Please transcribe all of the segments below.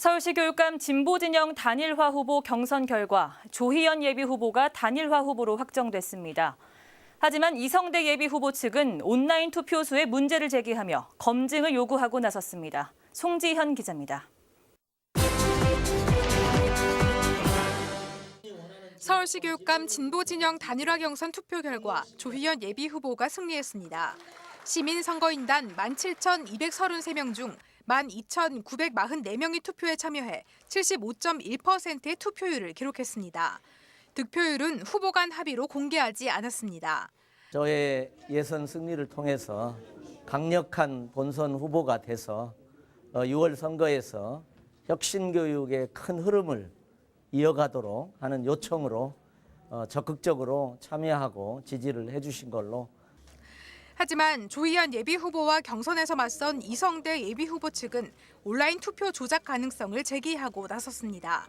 서울시 교육감 진보진영 단일화 후보 경선 결과 조희연 예비 후보가 단일화 후보로 확정됐습니다. 하지만 이성대 예비 후보 측은 온라인 투표수에 문제를 제기하며 검증을 요구하고 나섰습니다. 송지현 기자입니다. 서울시 교육감 진보 진영 단일화 경선 투표 결과 조희연 예비 후보가 승리했습니다. 시민선거인단 17,233명 중 12,944명이 투표에 참여해 75.1%의 투표율을 기록했습니다. 득표율은 후보 간 합의로 공개하지 않았습니다. 저의 예선 승리를 통해서 강력한 본선 후보가 돼서 6월 선거에서 혁신 교육의 큰 흐름을 이어가도록 하는 요청으로 어, 적극적으로 참여하고 지지를 해주신 걸로 하지만 조희연 예비 후보와 경선에서 맞선 이성대 예비 후보 측은 온라인 투표 조작 가능성을 제기하고 나섰습니다.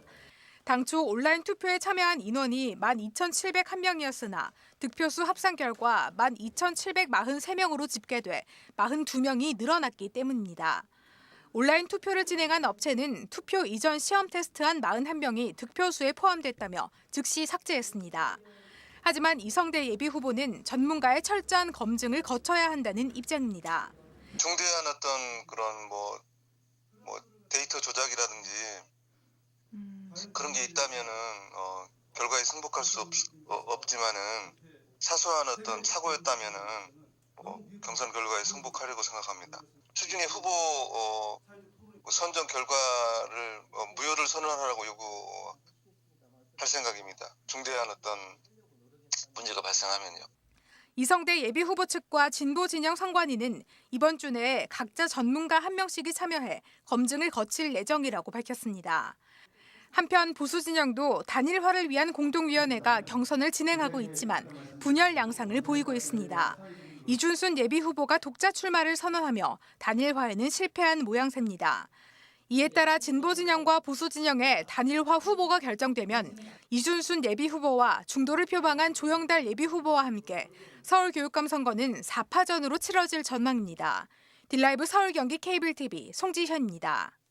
당초 온라인 투표에 참여한 인원이 12,701명이었으나 득표수 합산 결과 12,743명으로 집계돼 42명이 늘어났기 때문입니다. 온라인 투표를 진행한 업체는 투표 이전 시험 테스트한 41명이 득표수에 포함됐다며 즉시 삭제했습니다. 하지만 이성대 예비 후보는 전문가의 철저한 검증을 거쳐야 한다는 입장입니다. 중대한 어떤 그런 뭐, 뭐 데이터 조작이라든지 그런 게 있다면은 어, 결과에 승복할 수 없, 어, 없지만은 사소한 어떤 사고였다면은 뭐 경선 결과에 승복하려고 생각합니다. 추진의 후보 어, 선정 결과를 어, 무효를 선언하라고 요구할 생각입니다. 중대한 어떤 문제가 발생하면요. 이성대 예비 후보 측과 진보 진영 선관위는 이번 주 내에 각자 전문가 한 명씩이 참여해 검증을 거칠 예정이라고 밝혔습니다. 한편 보수 진영도 단일화를 위한 공동위원회가 경선을 진행하고 있지만 분열 양상을 보이고 있습니다. 이준순 예비 후보가 독자 출마를 선언하며 단일화에는 실패한 모양새입니다. 이에 따라 진보 진영과 보수 진영의 단일화 후보가 결정되면 이준순 예비 후보와 중도를 표방한 조영달 예비 후보와 함께 서울 교육감 선거는 4파전으로 치러질 전망입니다. 딜라이브 서울 경기 케이블 TV 송지현입니다.